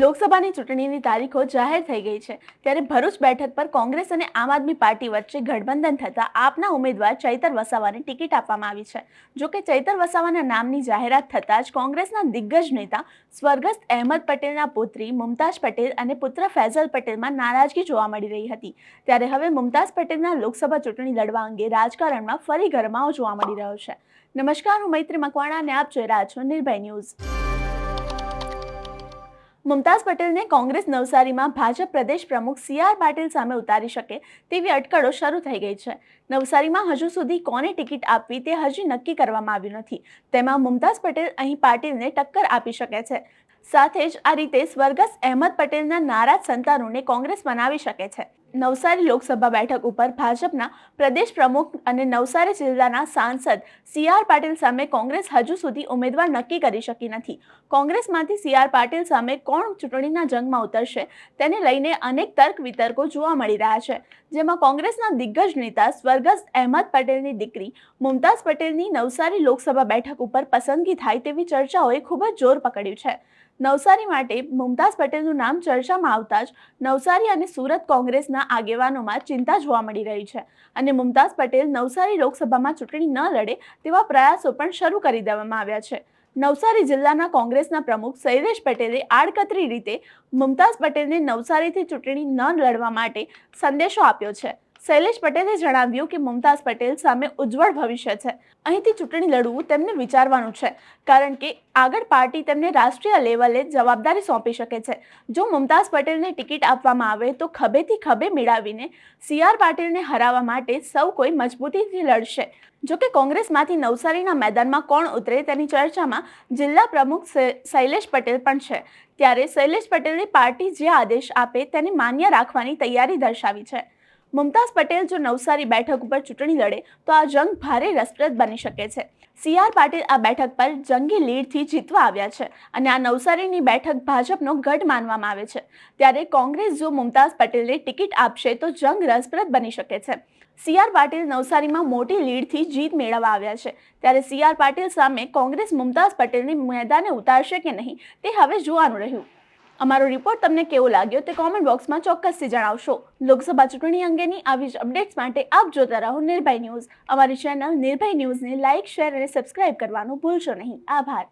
લોકસભાની ચૂંટણીની તારીખો જાહેર થઈ ગઈ છે. ત્યારે ભરૂચ બેઠક પર કોંગ્રેસ અને આમ આદમી પાર્ટી વચ્ચે ગઠબંધન થતાં આપના ઉમેદવાર ચૈતર વસાવાને ટિકિટ આપવામાં આવી છે. જો કે ચૈતર વસાવાના નામની જાહેરાત થતાં જ કોંગ્રેસના દિગ્ગજ નેતા સ્વર્ગસ્થ અહેમદ પટેલના પુત્રી મુમતાઝ પટેલ અને પુત્ર ફૈઝલ પટેલમાં નારાજગી જોવા મળી રહી હતી. ત્યારે હવે મુમતાઝ પટેલના લોકસભા ચૂંટણી લડવા અંગે રાજકારણમાં ફરી ગરમાવો જોવા મળી રહ્યો છે. નમસ્કાર, હું મૈત્રી મકવાણા અને આપ જોઈ રહ્યા છો નિર્ભય ન્યૂઝ. મુમતાઝ પટેલને કોંગ્રેસ નવસારીમાં ભાજપ પ્રદેશ પ્રમુખ સી આર પાટીલ સામે ઉતારી શકે તેવી અટકળો શરૂ થઈ ગઈ છે. નવસારીમાં હજુ સુધી કોને ટિકિટ આપવી તે હજી નક્કી કરવામાં આવ્યું નથી. તેમાં મુમતાઝ પટેલ અહીં પાટીલને ટક્કર આપી શકે છે. સાથે જ આ રીતે સ્વર્ગસ્થ અહેમદ પટેલના નારાજ સંતાનોને કોંગ્રેસ બનાવી શકે છે. નવસારી લોકસભા બેઠક ઉપર ભાજપના પ્રદેશ પ્રમુખ અને નવસારી જિલ્લાના સાંસદ સી આર પાટીલ સામે કોંગ્રેસ હજુ સુધી ઉમેદવાર નક્કી કરી શકી નથી. કોંગ્રેસમાંથી સી આર પાટીલ સામે કોણ ચૂંટણીના જંગમાં ઉતરશે તેને લઈને અનેક તર્ક વિતર્કો જોવા મળી રહ્યા છે. જેમાં કોંગ્રેસના દિગ્ગજ નેતા સ્વર્ગસ્થ અહેમદ પટેલની દીકરી મુમતાઝ પટેલની નવસારી લોકસભા બેઠક ઉપર પસંદગી થાય તેવી ચર્ચાઓએ ખૂબ જ જોર પકડ્યું છે. નવસારી માટે મુમતાઝ પટેલનું નામ ચર્ચામાં આવતા જ નવસારી અને સુરત કોંગ્રેસના આગેવાનોમાં ચિંતા જોવા મળી રહી છે. અને મુમતાઝ પટેલ નવસારી લોકસભામાં ચૂંટણી ન લડે તેવા પ્રયાસો પણ શરૂ કરી દેવામાં આવ્યા છે. નવસારી જિલ્લાના કોંગ્રેસના પ્રમુખ શૈલેષ પટેલે આડકતરી રીતે મુમતાઝ પટેલને નવસારીથી ચૂંટણી ન લડવા માટે સંદેશો આપ્યો છે. શૈલેષ પટેલે જણાવ્યું કે મુમતાઝ પટેલ સામે ઉજ્જવળ ભવિષ્ય છે. અહીંથી ચૂંટણી લડવું તેમને વિચારવાનું છે, કારણ કે આગળ પાર્ટી તેમને રાષ્ટ્રીય લેવલે જવાબદારી સોંપી શકે છે. જો મુમતાઝ પટેલને ટિકિટ આપવામાં આવે તો ખભેથી ખભે મેળવીને સી આર પાટીલને હરાવવા માટે સૌ કોઈ મજબૂતીથી લડશે. જો કે કોંગ્રેસમાંથી નવસારીના મેદાનમાં કોણ ઉતરે તેની ચર્ચામાં જિલ્લા પ્રમુખ શૈલેષ પટેલ પણ છે. ત્યારે શૈલેષ પટેલની પાર્ટી જે આદેશ આપે તેને માન્ય રાખવાની તૈયારી દર્શાવી છે. મુમતાઝ પટેલ જો નવસારી બેઠક ઉપર ચૂંટણી લડે, તો આ જંગ ભારે રસપ્રદ બની શકે છે. સી આર પાટીલ આ બેઠક પર જંગી લીડથી જીતવા આવ્યા છે અને આ નવસારીની બેઠક ભાજપનો ગઢ માનવામાં આવે છે. ત્યારે કોંગ્રેસ જો મુમતાઝ પટેલને ટિકિટ આપશે, તો જંગ રસપ્રદ બની શકે છે. સી આર પાટીલ નવસારીમાં મોટી લીડથી જીત મેળવવા આવ્યા છે. ત્યારે સી આર પાટીલ સામે કોંગ્રેસ મુમતાઝ પટેલને મેદાને ઉતારશે કે નહીં, તે હવે જોવાનું રહ્યું. અમારો રિપોર્ટ તમને કેવો લાગ્યો તે કોમેન્ટ બોક્સમાં ચોક્કસથી જણાવશો. લોકસભા ચૂંટણી અંગેની આવી જ અપડેટ્સ માટે આપ જોતા રહો નિર્ભય ન્યૂઝ. અમારી ચેનલ નિર્ભય ન્યૂઝને લાઇક શેર અને સબસ્ક્રાઇબ કરવાનું ભૂલશો નહીં. આભાર.